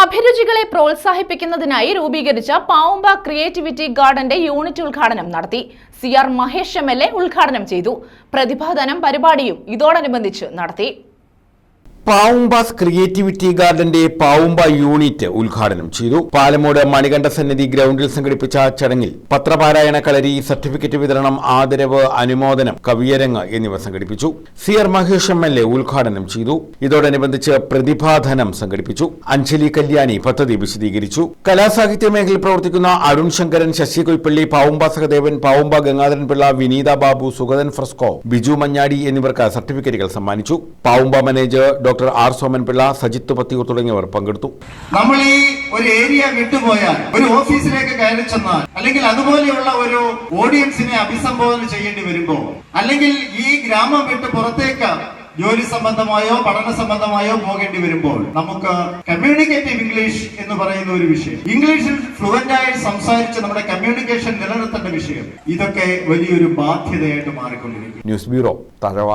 അഭിരുചികളെ പ്രോത്സാഹിപ്പിക്കുന്നതിനായി രൂപീകരിച്ച Pavumba creativity ഗാർഡന്റെ unit ഉദ്ഘാടനം നടത്തി. C R Mahesh M L A ഉദ്ഘാടനം ചെയ്തു. പ്രതിഭാധനം പരിപാടിയും ഇതോടനുബന്ധിച്ച് നടത്തി. പാവുംബാസ് ക്രിയേറ്റിവിറ്റി ഗാർഡന്റെ പാവുംബ യൂണിറ്റ് ഉദ്ഘാടനം ചെയ്തു. പാലമോട് മണികണ്ഠ സന്നിധി ഗ്രൗണ്ടിൽ സംഘടിപ്പിച്ച ചടങ്ങിൽ പത്രപാരായണ കളരി സർട്ടിഫിക്കറ്റ് വിതരണം ആദരവ് അനുമോദനം കവിയരങ്ങ് എന്നിവ സംഘടിപ്പിച്ചു. C R Mahesh M L A ഉദ്ഘാടനം ചെയ്തു. ഇതോടനുബന്ധിച്ച് പ്രതിഭാധനം സംഘടിപ്പിച്ചു. അഞ്ജലി കല്യാണി പദ്ധതി വിശദീകരിച്ചു. കലാസാഹിത്യ മേഖലയിൽ പ്രവർത്തിക്കുന്ന അരുൺ ശങ്കരൻ ശശി കുൽപ്പള്ളി പാവുംബ സഹദേവൻ പാവുംബ ഗംഗാധരൻ പിള്ള വിനീത ബാബു സുഗതൻ ഫ്രസ്കോ ബിജു മഞ്ഞാടി എന്നിവർക്ക് സർട്ടിഫിക്കറ്റുകൾ സമ്മാനിച്ചു. Pavumba manager doctor R Somanpillai Sajith Pathiyoor തുടങ്ങിയവർ പങ്കെടുത്തു. നമ്മൾ ഈ ഒരു ഏരിയ വിട്ടുപോയാൽ ഒരു ഓഫീസിലേക്ക് കയറി ചെന്നാൽ അല്ലെങ്കിൽ അതുപോലെയുള്ള ഒരു ഓഡിയൻസിനെ അഭിസംബോധന ചെയ്യേണ്ടി വരുമ്പോൾ അല്ലെങ്കിൽ ഈ ഗ്രാമം വിട്ട് പുറത്തേക്ക് ജോലി സംബന്ധമായോ പഠന സംബന്ധമായോ പോകേണ്ടി വരുമ്പോൾ നമുക്ക് കമ്മ്യൂണിക്കേറ്റീവ് ഇംഗ്ലീഷ് എന്ന് പറയുന്ന ഒരു വിഷയം. ഇംഗ്ലീഷിൽ ഫ്ലുവന്റ് ആയി സംസാരിച്ച് നമ്മുടെ കമ്മ്യൂണിക്കേഷൻ നിലനിർത്തേണ്ട വിഷയം. ഇതൊക്കെ വലിയൊരു ബാധ്യതയായിട്ട് മാറിക്കൊണ്ടിരിക്കും. News bureau Thazhava.